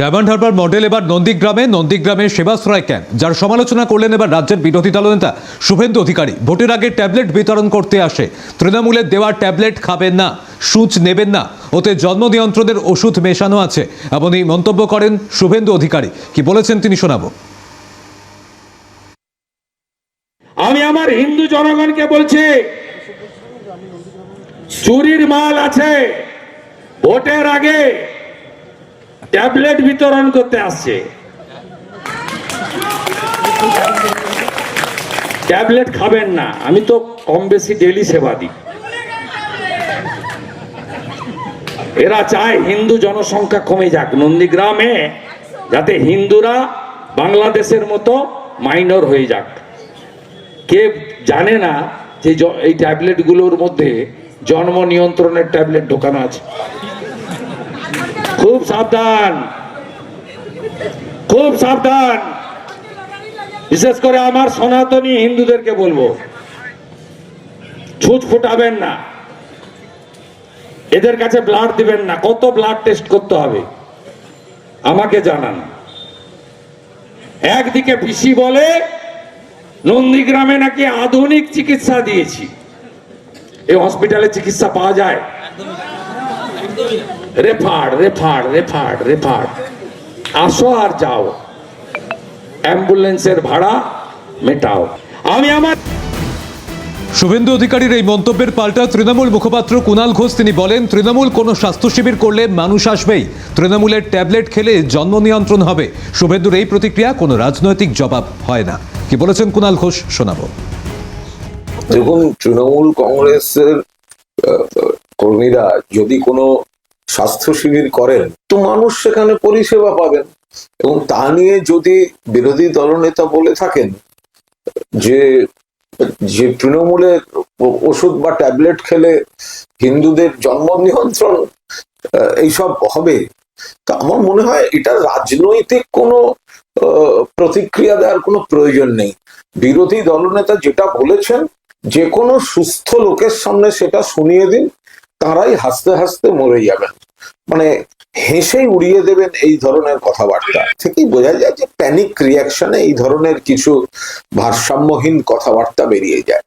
Diamond Harbour model এবার নন্দীগ্রামে নন্দীগ্রামে সেবাশ্রয় ক্যাম্প, যার সমালোচনা করলেন এবার রাজ্যের বিরোধী দলনেতা শুভেন্দু অধিকারী। ভোটের আগে ট্যাবলেট বিতরণ করতে আসে। তৃণমূলের দেওয়া ট্যাবলেট খাবেন না, সূচ নেবেন না, ওতে জন্ম নিয়ন্ত্রণের ওষুধ মেশানো আছে, এমনই মন্তব্য করেন শুভেন্দু অধিকারী। কি বলেছেন তিনি শোনাবো। আমি আমার হিন্দু জনগণকে বলছি, চুরির মাল আছে, ভোটের আগে ট্যাবলেট বিতরণ করতে আসছে। ট্যাবলেট খাবেন না, আমি তো কম বেশি ডেলি সেবা দিই। এরা চায় হিন্দু জনসংখ্যা কমে যাক। নন্দীগ্রামে যাতে হিন্দুরা বাংলাদেশের মতো মাইনর হয়ে যাক। কে জানে না যে এই ট্যাবলেটগুলোর মধ্যে জন্ম নিয়ন্ত্রণের ট্যাবলেট ঢোকানো আছে। খুব সাবধান। খুব সাবধান। বিশেষ করে আমার সনাতনী হিন্দুদেরকে বলব, ছুঁচ ফুটাবেন না। এদের কাছে ব্লাড দিবেন না, কত ব্লাড টেস্ট করতে হবে, আমাকে জানান। একদিকে পিসি বলে, নন্দীগ্রামে নাকি আধুনিক চিকিৎসা দিয়েছি। এই হসপিটালে চিকিৎসা পাওয়া যায়? রেফার রেফার রেফার রেফার আসো আর যাও। অ্যাম্বুলেন্সের ভাড়া মেটাও। আমি আমার শুভেন্দু অধিকারীর এই মন্তব্যের পাল্টা তৃণমূল মুখপাত্র কুণাল ঘোষ তিনি বলেন তৃণমূল কোনো স্বাস্থ্য শিবির করলে মানুষ আসবেই। তৃণমূলের ট্যাবলেট খেলে জন্ম নিয়ন্ত্রণ হবে। শুভেন্দুর এই প্রতিক্রিয়া কোনো রাজনৈতিক জবাব হয় না। কি বলেছেন কুণাল ঘোষ শোনাবো। দেখুন তৃণমূল কংগ্রেসের কর্মীরা যদি কোনো স্বাস্থ্য শিবির করেন, তো মানুষ সেখানে পরিষেবা পাবেন। এবং তা নিয়ে যদি বিরোধী দলনেতা বলে থাকেন যে যে তৃণমূলের ওষুধ বা ট্যাবলেট খেলে হিন্দুদের জন্ম নিয়ন্ত্রণ এইসব হবে, তা আমার মনে হয় এটা রাজনৈতিক কোনো প্রতিক্রিয়া দেওয়ার কোনো প্রয়োজন নেই। বিরোধী দলনেতা যেটা বলেছেন, যে কোনো সুস্থ লোকের সামনে সেটা শুনিয়ে দিন তারাই হাসতে হাসতে মরে যাবেন। মানে হেসেই উড়িয়ে দেবেন এই ধরনের কথাবার্তা। থেকেই বোঝা যায় যে প্যানিক রিয়াকশনে এই ধরনের কিছু ভারসাম্যহীন কথাবার্তা বেরিয়ে যায়।